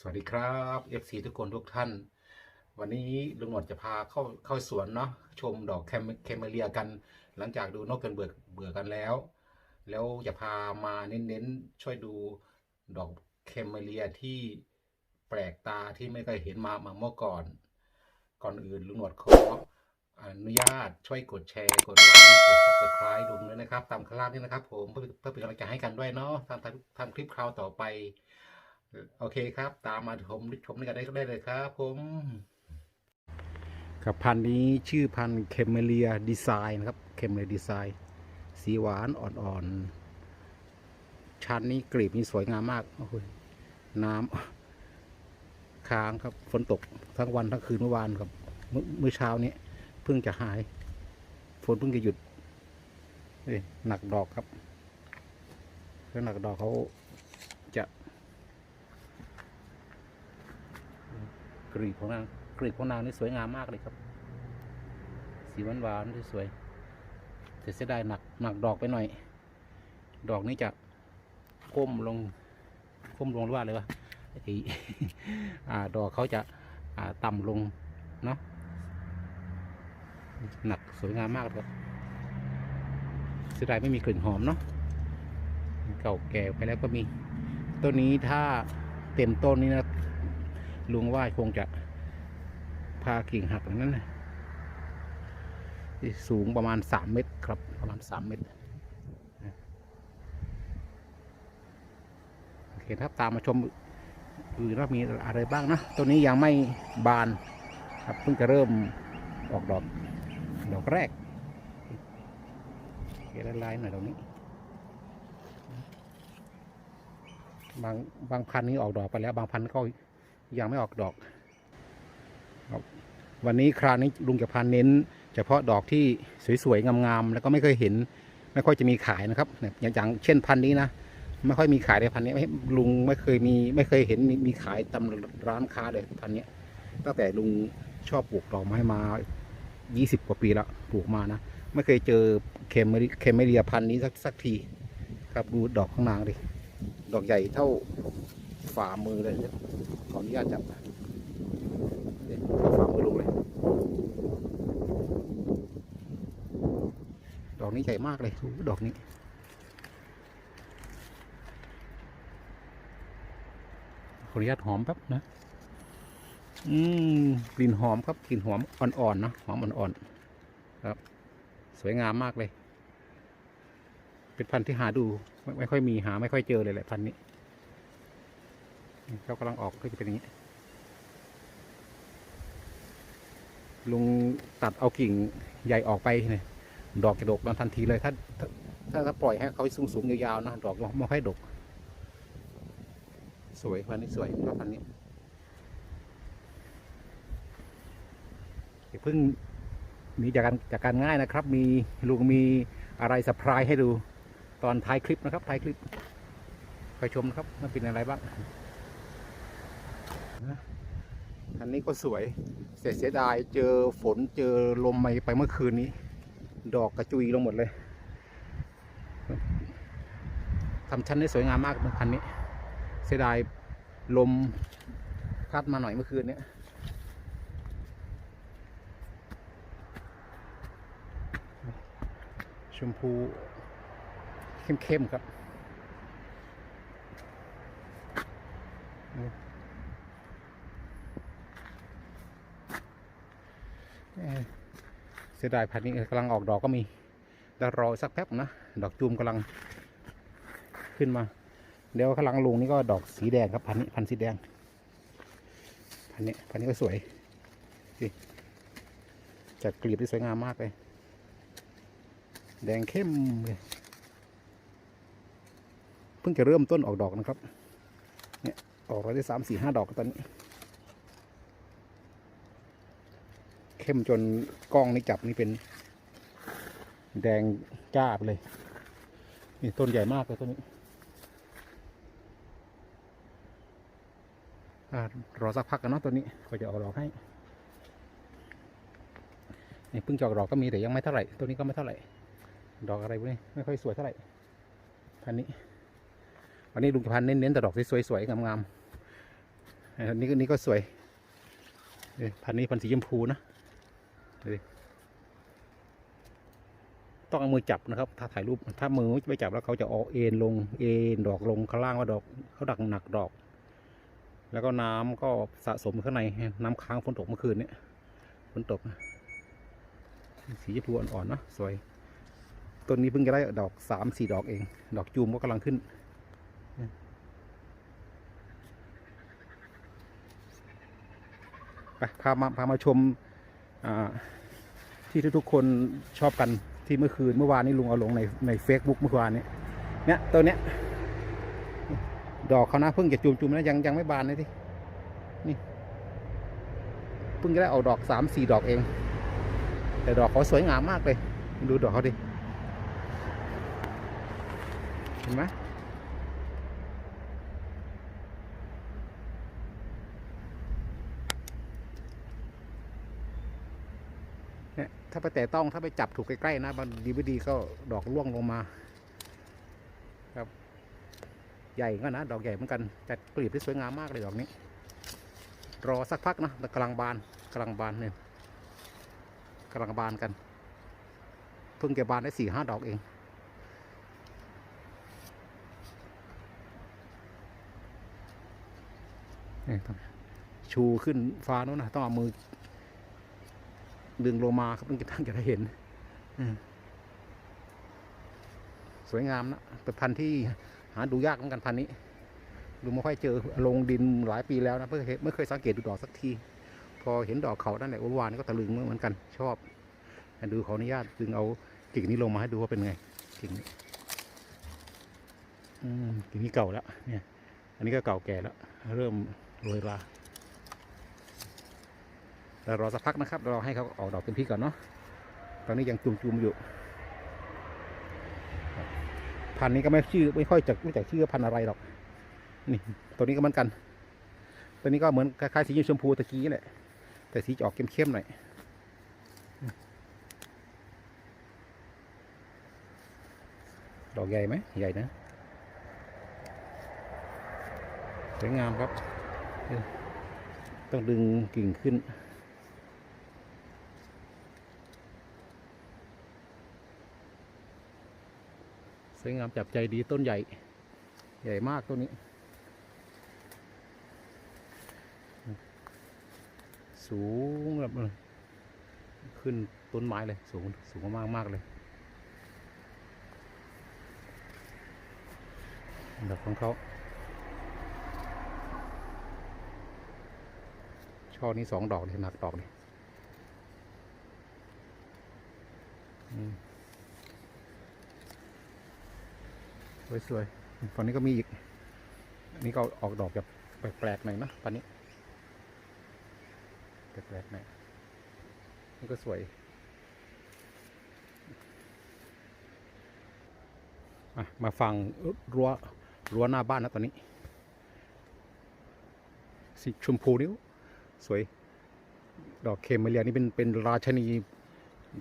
สวัสดีครับ FC ทุกคนทุกท่าน วันนี้ลุงหนวดจะพาเข้าเข้าสวนเนาะชมดอกแคมเคมเมเลียกัน หลังจากดูนกกันเบื่อเบื่อกันแล้ว แล้วจะพามาเน้นๆ ช่วยดูดอกเคมเมเลียที่แปลกตาที่ไม่เคยเห็นมามาเมื่อก่อน ก่อนอื่นลุงหนวดขออนุญาตช่วยกดแชร์ กดไลค์กด subscribe ลุงด้วยนะครับ ตามข้างล่างนี่นะครับ ผมเพื่อเพื่อเป็นกำลังใจให้กันด้วยเนาะทำทำทำคลิปคราวต่อไป โอเคครับ ตามมาชมชมด้วยกันได้ได้เลยครับผมกับพันธุ์นี้ชื่อพันธุ์เคมเมเลียดีไซน์นะครับเคมเมเลียดีไซน์ สีหวานอ่อนๆ ชั้นนี้กลีบนี้สวยงามมากโอ้โหน้ำค้างครับฝนตกทั้งวันทั้งคืนเมื่อวานครับเมื่อเช้านี้เพิ่งจะหาย ฝนเพิ่งจะหยุดนี่หนักดอกครับแล้วหนักดอกเขาจะ ก รีบของนางกรีบของนางนี่สวยงามมากเลยครับ สีหวานหวานนี่สวยแต่เสียดายหนักหนักดอกไปหน่อย ดอกนี้จะก้มลงก้มลงหรือว่าอะไรวะไอ้อาดอกเขาจะอ่าต่ำลงเนาะหนักสวยงามมากครับเสียดายไม่มีกลิ่นหอมเนาะเก่าแก่ไปแล้วก็มีต้นนี้ถ้าเต็มต้นนี้นะ ลุงว่าคงจะพากิ่งหักอย่างนั้นนะที่สูงประมาณสามเมตรครับประมาณสามเมตรโอเคครับตามมาชมอื่นว่ามีอะไรบ้างนะตัวนี้ยังไม่บานครับเพิ่งจะเริ่มออกดอกดอกแรกโอเคลายหน่อยตรงนี้ บางบางพันธุ์นี้ออกดอกไปแล้ว บางพันธุ์ก็ ยังไม่ออกดอก วันนี้คราวนี้ลุงจะพาเน้น เฉพาะดอกที่สวยๆงามๆแล้วก็ไม่เคยเห็น ไม่ค่อยจะมีขายนะครับอย่างางเช่นพันนี้นะไม่ค่อยมีขายในพันนี้ลุงไม่เคยมีไม่เคยเห็นมีมีขายตามร้านค้าเลยพันนี้ตั้งแต่ลุงชอบปลูกดอกไม้มา 20 กว่าปีแล้วปลูกมานะไม่เคยเจอเคมเมริเคมเรียพันนี้สักสักทีครับดูดอกข้างนางดิดอกใหญ่เท่าฝ่ามือเลย ขออนุญาตจับเนี่ยเอาฝ่ามือลงเลยดอกนี้ใหญ่มากเลยดอกนี้ขออนุญาตหอมแป๊บนะอืมกลิ่นหอมครับกลิ่นหอมอ่อนๆนะหอมอ่อนๆครับ สวยงามมากเลย เป็นพันธุ์ที่หาดูไม่ไม่ค่อยมีหาไม่ค่อยเจอเลยแหละพันธุ์นี้ เขากำลังออกก็จะเป็นอย่างนี้ ลุงตัดเอากิ่งใหญ่ออกไปเนี่ยดอกจะดกมาทันทีเลยถ้าถ้าถ้าปล่อยให้เขาสูงสูงๆยาวๆนะดอกไม่ค่อยดก สวยพันนี้สวยชอบพันนี้เพิ่งหนีจากการจากการง่ายนะครับ มีลุงมีอะไรสปรายให้ดูตอนท้ายคลิปนะครับท้ายคลิปไปชมนะครับมันเป็นอะไรบ้าง อันนี้ก็สวยเสียเสียดายเจอฝนเจอลมไปไปเมื่อคืนนี้ ดอกกระจุยลงหมดเลยทำชั้นได้สวยงามมากพันนี้ เสียดายลมพัดมาหน่อยเมื่อคืนนี้ชมพูเข้มๆครับ เอ่อ เสียดายพันธุ์นี้กำลังออกดอกก็มีเดี๋ยวรอสักแป๊บนะ ดอกจูมกำลังขึ้นมา เดี๋ยวข้างหลังลุงนี่ก็ดอกสีแดงครับพันนี้พันสีแดง พันนี้พันนี้ก็สวยดิจัดกลีบที่สวยงามมากเลย แดงเข้มเลยเพิ่งจะเริ่มต้นออกดอกนะครับ เนี่ยออกมาได้สามสี่ห้าดอกตอนนี้ เข้มจนกล้องนี่จับนี่เป็น แดงจ้าไปเลย นี่ต้นใหญ่มากเลยต้นนี้รอสักพักกันเนาะตัวนี้ก็จะออกดอกให้นี่เพิ่งจอกดอกก็มีแต่ยังไม่เท่าไหร่ตัวนี้ก็ไม่เท่าไหร่ ดอกอะไรพวกนี้ไม่ค่อยสวยเท่าไหร่พันนี้ วันนี้ลุงจพันเน้นๆแต่ดอกสวยๆงามๆอันนี้ก็นี่ก็สวยพันนี้พันสีชมพูนะ ต้องเอามือจับนะครับ ถ้าถ่ายรูปถ้ามือไม่จับแล้วเขาจะเออเอ็นลงเอ็นดอกลงข้างล่างว่าดอกเขาดักหนักดอก แล้วก็น้ำก็สะสมข้างในน้ำค้างฝนตกเมื่อคืนเนี่ยฝนตกสีชมพูอ่อนๆนะสวยต้นนี้เพิ่งจะได้ดอกสามสี่ดอกเอง ดอกจูมก็กำลังขึ้น ไปพามาพามาชม ที่ทุกๆคนชอบกันที่เมื่อคืนเมื่อวานนี้ลุงเอาลงในในเฟซบุ๊กเมื่อวานนี้เนี่ยตัวเนี้ยดอกเขานะเพิ่งจะจุ่มๆนะยังยังไม่บานเลยที่นี่เพิ่งจะได้เอาดอกสามสี่ดอกเอง แต่ดอกเขาสวยงามมากเลย ดูดอกเขาดิเห็นไหม เนี่ย ถ้าไปแต่ต้องถ้าไปจับถูกใกล้ๆนะบางดีไม่ดีก็ดอกร่วงลงมา ครับ ใหญ่ก็นะ ดอกใหญ่เหมือนกันแต่กลีบที่สวยงามมากเลยดอกนี้ รอสักพักนะกำลังบานกำลังบานเนี่ยกำลังบานกันเพิ่งจะบานได้สี่ห้าดอกเองนี่ชูขึ้นฟ้าโน้นนะต้องเอามือ ดึงลงมาครับถึงจะตั้งจะได้เห็นสวยงามนะเป็นพันธุ์ที่หาดูยากเหมือนกันพันธุ์นี้ ดูไม่ค่อยเจอลงดินหลายปีแล้วนะเพิ่งไม่เคยสังเกตดูดอกสักที พอเห็นดอกเขานั่นแหละวันวานก็ตะลึงเหมือนกันชอบดูขออนุญาตดึงเอากิ่งนี้ลงมาให้ดูว่าเป็นไงกิ่งนี้กิ่งนี้เก่าแล้วเนี่ย อันนี้ก็เก่าแก่แล้ว เริ่มโรยรา รอสักพักนะครับเราให้เขาออกดอกเป็นพี่ก่อนเนาะตอนนี้ยังจุ่มๆอยู่ พันนี้ก็ไม่ชื่อไม่ค่อยจะรู้จักชื่อพันอะไรหรอกนี่ตัวนี้ก็เหมือนกัน ตัวนี้ก็เหมือนคล้ายๆสีชมพูตะกี้แหละแต่สีจะออกเข้มๆหน่อยดอกใหญ่ไหมใหญ่นะสวยงามครับ ต้องดึงกิ่งขึ้น วยงามจับใจดีต้นใหญ่ ใหญ่มากต้นนี้ สูงแบบเออขึ้นต้นไม้เลย สูงสูงมากมากเลยดอกของเขาช่อนี้สองดอกเลยหนักดอกเลยอืม สวยๆฝั่งนี้ก็มีอีกนนี้ก็ออกดอกแบบแปลกๆหน่อยนะปันนี้แปลกๆหน่อยนี่ก็สวยมาฟังรั้วรั้วหน้าบ้านนะตอนนี้ สีชมพูนิ้วสวย ดอกเคมเมเลียนี่เป็นเป็นราชนี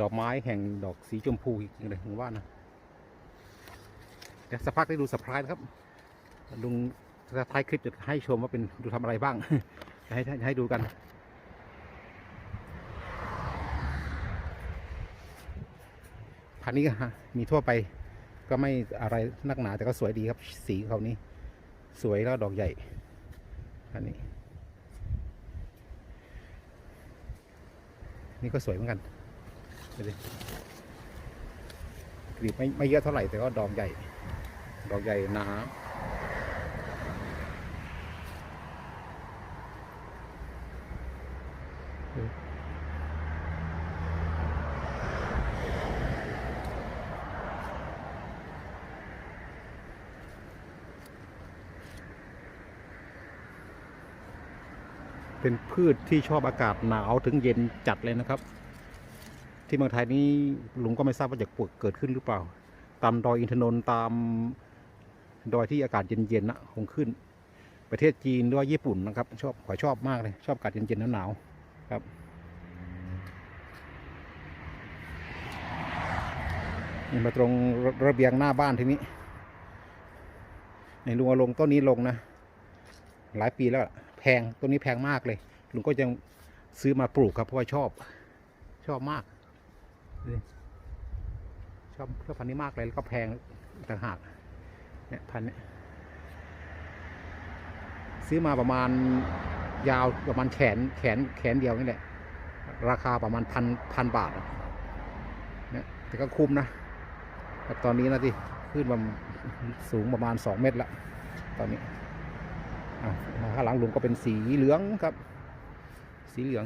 ดอกไม้แห่งดอกสีชมพูอีกเลยผมว่านะ เดี๋ยวสักพักได้ดูสปายนะครับลุงจะท้ายคลิปจะให้ชมว่าเป็นดูทำอะไรบ้างจะให้ให้ให้ดูกันพันนี้ก็ฮะมีทั่วไปก็ไม่อะไรนักหนาแต่ก็สวยดีครับ สีเขานี่สวยแล้วดอกใหญ่อันนี้ นี่ก็สวยเหมือนกันดูดิกลีบไม่ไม่เยอะเท่าไหร่แต่ก็ดอกใหญ่ ดอกใหญ่หนาเป็นพืชที่ชอบอากาศหนาวถึงเย็นจัดเลยนะครับ ที่เมืองไทยนี้ลุงก็ไม่ทราบว่าจะปวกเกิดขึ้นหรือเปล่า ตามดอยอินทนนท์ตาม ดอยที่อากาศเย็นๆนะคงขึ้น ประเทศจีนหรือว่าญี่ปุ่นนะครับ ชอบขอยชอบมากเลย ชอบอากาศเย็นๆหนาวๆครับ นี่มาตรงระเบียงหน้าบ้านทีนี้ในลุงเอาลงต้นนี้ลงนะ หลายปีแล้วแพงต้นนี้แพงมากเลยลุงก็ยังซื้อมาปลูกครับเพราะว่าชอบ ชอบมากชอบชอบพันธุ์นี้มากเลยแล้วก็แพงต่างหาก เนี่ยพันเนี้ยซื้อมาประมาณยาวประมาณแขนแขนแขนเดียวนี่แหละ ราคาประมาณพันพันบาทเนี่ยแต่ก็คุ้มนะแต่ตอนนี้นะที่ขึ้นมาสูงประมาณสองเมตรละตอนนี้อะข้างหลังลุงก็เป็นสีเหลืองครับ สีเหลือง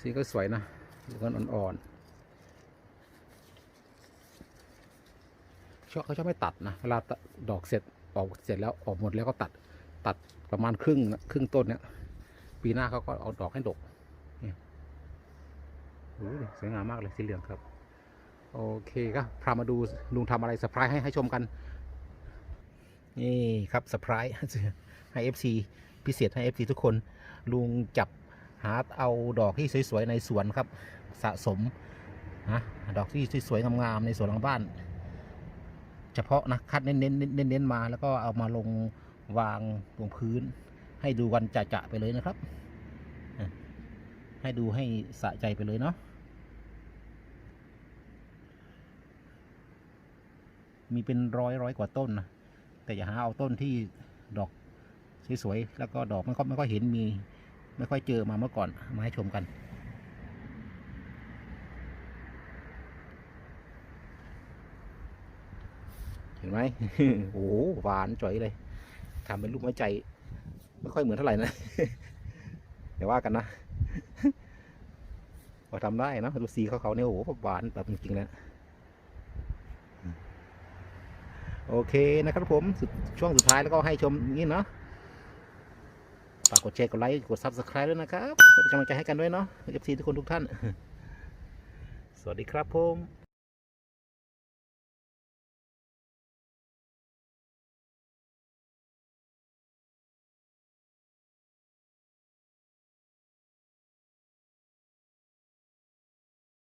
สีก็สวยนะเหลืองอ่อนๆ ชอบเขาชอบไม่ตัดนะเวลาดอกเสร็จออกเสร็จแล้วออกหมดแล้วก็ตัดตัดประมาณครึ่งครึ่งต้นเนี่ยปีหน้าเขาก็เอาดอกให้ดกนี่สวยงามมากเลยสีเหลืองครับ โอเคครับพามาดูลุงทำอะไรเซอร์ไพรส์ให้ให้ชมกัน นี่ครับเซอร์ไพรส์ให้ FC พิเศษให้ FC ทุกคน ลุงจับหาเอาดอกที่สวยๆในสวนครับ สะสมนะดอกที่สวยๆงามๆในสวนหลังบ้าน เฉพาะนะคัดเน้นๆเน้นๆเน้นมา แล้วก็เอามาลงวางตรงพื้น ให้ดูวันจะๆไปเลยนะครับ ให้ดูให้สะใจไปเลยเนาะมีเป็นร้อยร้อยกว่าต้นนะแต่อย่าหาเอาต้นที่ดอกสวยๆแล้วก็ดอกไม่ค่อยไม่ค่อยเห็นมี ไม่ค่อยเจอมาเมื่อก่อนมาให้ชมกัน เห็นไหมโอ้โหหวานจ่อยเลยทำเป็นรูปไม้ใจ ไม่ค่อยเหมือนเท่าไหร่นะอย่าว่ากันนะพอทำได้นะดูสีเขาเขาเนี่ยโอ้โหหวานแบบจริงๆเลยโอเคนะครับผมช่วงสุดท้ายแล้วก็ให้ชมนี้เนาะฝากกดแชร์กดไลค์กด subscribe ด้วยนะครับเป็นกำลังใจให้กันด้วยเนาะเอฟซีทุกคนทุกท่าน สวัสดีครับผม